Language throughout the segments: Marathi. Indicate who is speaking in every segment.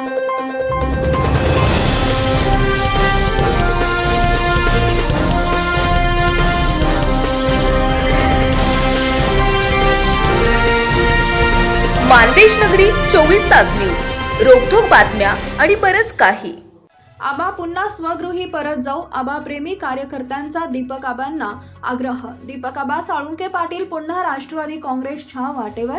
Speaker 1: मानदेश नगरी चोवीस तास न्यूज. रोखोक बातम्या आणि बरच काही.
Speaker 2: आबा पुन्हा स्वगृही परत जाऊ आबा प्रेमी कार्यकर्त्यांचा दीपक आबांना आग्रह. दीपक आबा साळुंके पाटील पुन्हा राष्ट्रवादी काँग्रेसच्या वाटेवर?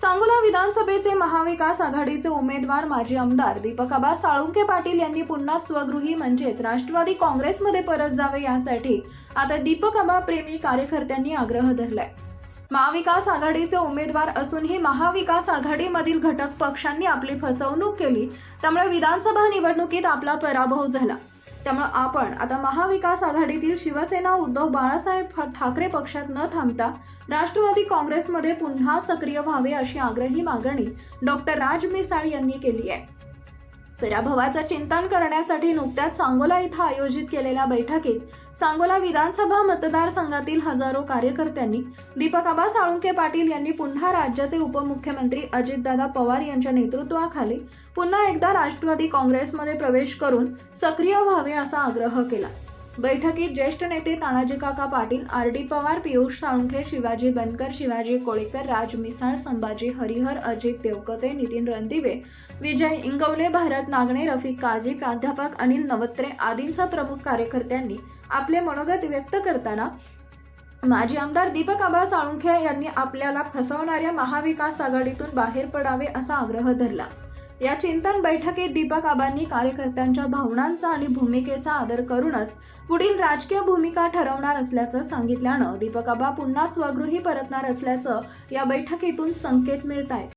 Speaker 2: सांगोला विधानसभेचे महाविकास आघाडीचे उमेदवार माजी आमदार दीपक आबा साळुंके पाटील यांनी पुन्हा स्वगृही म्हणजेच राष्ट्रवादी काँग्रेसमध्ये परत जावे यासाठी आता दीपक आबा प्रेमी कार्यकर्त्यांनी आग्रह धरलाय. महाविकास आघाडीचे उमेदवार असूनही महाविकास आघाडीमधील घटक पक्षांनी आपली फसवणूक केली त्यामुळे विधानसभा निवडणुकीत आपला पराभव झाला. त्यामुळे आपण आता महाविकास आघाडीतील शिवसेना उद्धव बाळासाहेब ठाकरे पक्षात न थांबता राष्ट्रवादी काँग्रेसमध्ये पुन्हा सक्रिय व्हावे अशी आग्रही मागणी डॉक्टर राज मिसाळ यांनी केली आहे. पराभवाचं चिंतन करण्यासाठी नुकत्याच सांगोला इथं आयोजित केलेल्या बैठकीत सांगोला विधानसभा मतदारसंघातील हजारो कार्यकर्त्यांनी दीपकाबा साळुंके पाटील यांनी पुन्हा राज्याचे उपमुख्यमंत्री अजितदादा पवार यांच्या नेतृत्वाखाली पुन्हा एकदा राष्ट्रवादी काँग्रेसमध्ये प्रवेश करून सक्रिय व्हावे असा आग्रह केला. बैठकीत ज्येष्ठ नेते तानाजी काका पाटील आर डी पवार पियुष साळुंखे शिवाजी बनकर शिवाजी कोळीकर राज मिसाळ संभाजी हरिहर अजित देवकते नितीन रणदिवे विजय इंगवले भारत नागणे रफिक काझी प्राध्यापक अनिल नवत्रे आदींसह प्रमुख कार्यकर्त्यांनी आपले मनोगत व्यक्त करताना माजी आमदार दीपक आबा साळुंखे यांनी आपल्याला फसवणाऱ्या महाविकास आघाडीतून बाहेर पडावे असा आग्रह धरला. या चिंतन बैठकीत दीपक आबांनी कार्यकर्त्यांच्या भावनांचा आणि भूमिकेचा आदर करूनच पुढील राजकीय भूमिका ठरवणार असल्याचं सांगितल्यानं दीपक आबा पुन्हा स्वगृही परतणार असल्याचं या बैठकीतून संकेत मिळत आहेत